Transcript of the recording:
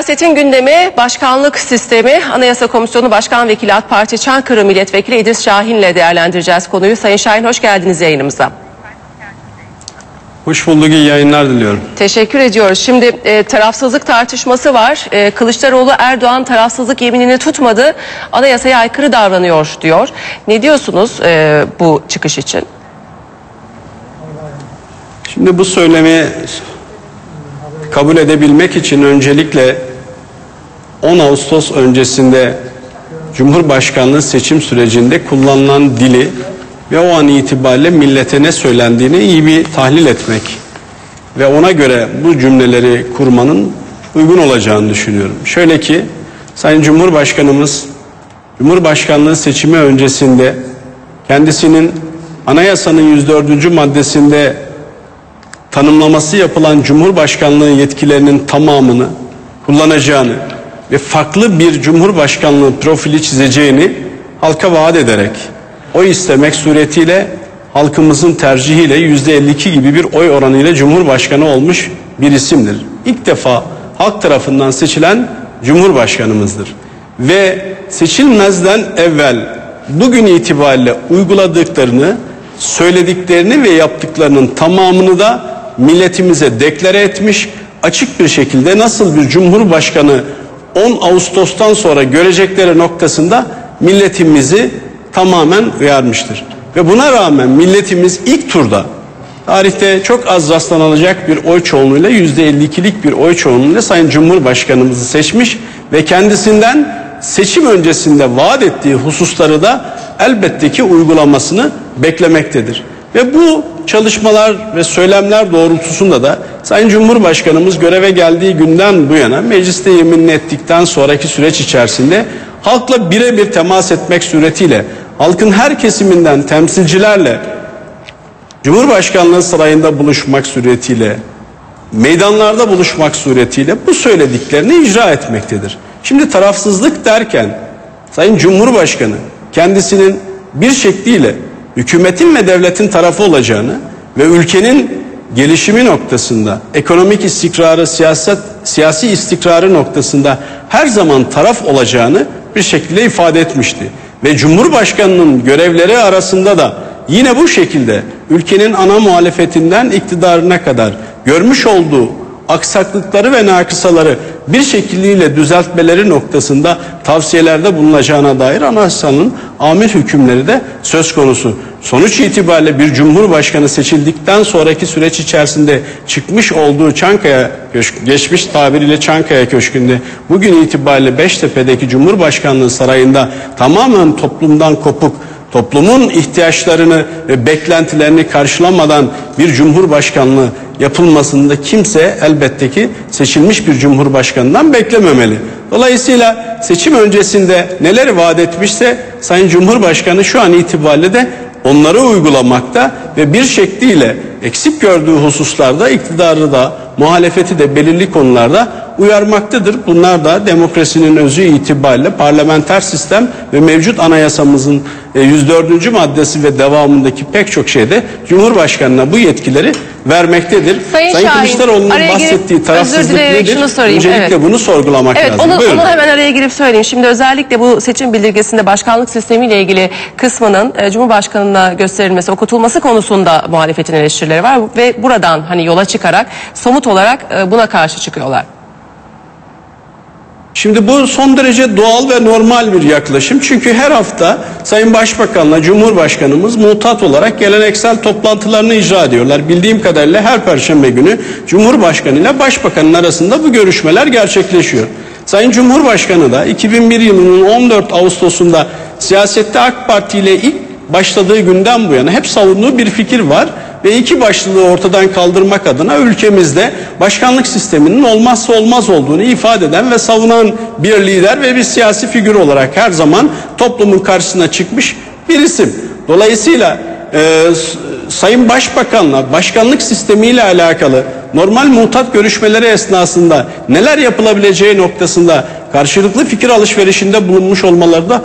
Siyasetin gündemi başkanlık sistemi Anayasa Komisyonu Başkan Vekili AK Parti Çankırı Milletvekili İdris Şahin ile değerlendireceğiz konuyu. Sayın Şahin hoş geldiniz yayınımıza. Hoş bulduk, iyi yayınlar diliyorum. Teşekkür ediyoruz. Şimdi e, tarafsızlık tartışması var. E, Kılıçdaroğlu Erdoğan tarafsızlık yeminini tutmadı. Anayasaya aykırı davranıyor diyor. Ne diyorsunuz e, bu çıkış için? Şimdi bu söylemi kabul edebilmek için öncelikle 10 Ağustos öncesinde Cumhurbaşkanlığı seçim sürecinde kullanılan dili ve o an itibariyle millete ne söylendiğini iyi bir tahlil etmek ve ona göre bu cümleleri kurmanın uygun olacağını düşünüyorum. Şöyle ki Sayın Cumhurbaşkanımız Cumhurbaşkanlığı seçimi öncesinde kendisinin anayasanın 104. maddesinde tanımlaması yapılan Cumhurbaşkanlığı yetkilerinin tamamını kullanacağını ve farklı bir Cumhurbaşkanlığı profili çizeceğini halka vaat ederek oy istemek suretiyle halkımızın tercihiyle yüzde 52 gibi bir oy oranıyla Cumhurbaşkanı olmuş bir isimdir. İlk defa halk tarafından seçilen Cumhurbaşkanımızdır. Ve seçilmezden evvel bugün itibariyle uyguladıklarını, söylediklerini ve yaptıklarının tamamını da milletimize deklare etmiş, açık bir şekilde nasıl bir cumhurbaşkanı 10 Ağustos'tan sonra görecekleri noktasında milletimizi tamamen uyarmıştır. Ve buna rağmen milletimiz ilk turda tarihte çok az rastlanılacak bir oy çoğunluğuyla %52'lik bir oy çoğunluğuyla Sayın Cumhurbaşkanımızı seçmiş ve kendisinden seçim öncesinde vaat ettiği hususları da elbette ki uygulamasını beklemektedir. Ve bu çalışmalar ve söylemler doğrultusunda da Sayın Cumhurbaşkanımız göreve geldiği günden bu yana mecliste yeminini ettikten sonraki süreç içerisinde halkla birebir temas etmek suretiyle halkın her kesiminden temsilcilerle Cumhurbaşkanlığı sarayında buluşmak suretiyle meydanlarda buluşmak suretiyle bu söylediklerini icra etmektedir. Şimdi tarafsızlık derken Sayın Cumhurbaşkanı kendisinin bir şekliyle hükümetin ve devletin tarafı olacağını ve ülkenin gelişimi noktasında, ekonomik istikrarı, siyaset, siyasi istikrarı noktasında her zaman taraf olacağını bir şekilde ifade etmişti. Ve Cumhurbaşkanının görevleri arasında da yine bu şekilde ülkenin ana muhalefetinden iktidarına kadar görmüş olduğu aksaklıkları ve nakısaları bir şekilde düzeltmeleri noktasında tavsiyelerde bulunacağına dair anayasanın amir hükümleri de söz konusu. Sonuç itibariyle bir cumhurbaşkanı seçildikten sonraki süreç içerisinde çıkmış olduğu Çankaya geçmiş tabiriyle Çankaya Köşkü'nde bugün itibariyle Beştepe'deki Cumhurbaşkanlığı sarayında tamamen toplumdan kopuk toplumun ihtiyaçlarını ve beklentilerini karşılamadan bir cumhurbaşkanlığı yapılmasında kimse elbette ki seçilmiş bir cumhurbaşkanından beklememeli. Dolayısıyla seçim öncesinde neler vaat etmişse Sayın Cumhurbaşkanı şu an itibariyle de onları uygulamakta ve bir şekliyle eksik gördüğü hususlarda iktidarı da muhalefeti de belirli konularda uyarmaktadır. Bunlar da demokrasinin özü itibariyle parlamenter sistem ve mevcut anayasamızın 104. E, maddesi ve devamındaki pek çok şeyde Cumhurbaşkanına bu yetkileri vermektedir. Sayın, Sayın Şahin, Kılıçdaroğlu'nun araya bahsettiği tarafsızlık özür dileyerek nedir? şunu sorayım, Öncelikle evet. bunu sorgulamak Evet lazım. onu, Buyurun. onu hemen araya girip söyleyeyim. Şimdi özellikle bu seçim bildirgesinde başkanlık sistemiyle ilgili kısmının e, Cumhurbaşkanı'na gösterilmesi, okutulması konusunda muhalefetin eleştirileri var ve buradan hani yola çıkarak somut olarak e, buna karşı çıkıyorlar. Şimdi bu son derece doğal ve normal bir yaklaşım. Çünkü her hafta Sayın Başbakan'la Cumhurbaşkanımız mutat olarak geleneksel toplantılarını icra ediyorlar. Bildiğim kadarıyla her perşembe günü Cumhurbaşkanı ile Başbakan'ın arasında bu görüşmeler gerçekleşiyor. Sayın Cumhurbaşkanı da 2001 yılının 14 Ağustos'unda siyasette AK Parti ile ilk başladığı günden bu yana hep savunduğu bir fikir var ve iki başlılığı ortadan kaldırmak adına ülkemizde başkanlık sisteminin olmazsa olmaz olduğunu ifade eden ve savunan bir lider ve bir siyasi figür olarak her zaman toplumun karşısına çıkmış bir isim. Dolayısıyla e, Sayın Başbakan'la başkanlık sistemiyle alakalı normal mutat görüşmeleri esnasında neler yapılabileceği noktasında karşılıklı fikir alışverişinde bulunmuş olmaları da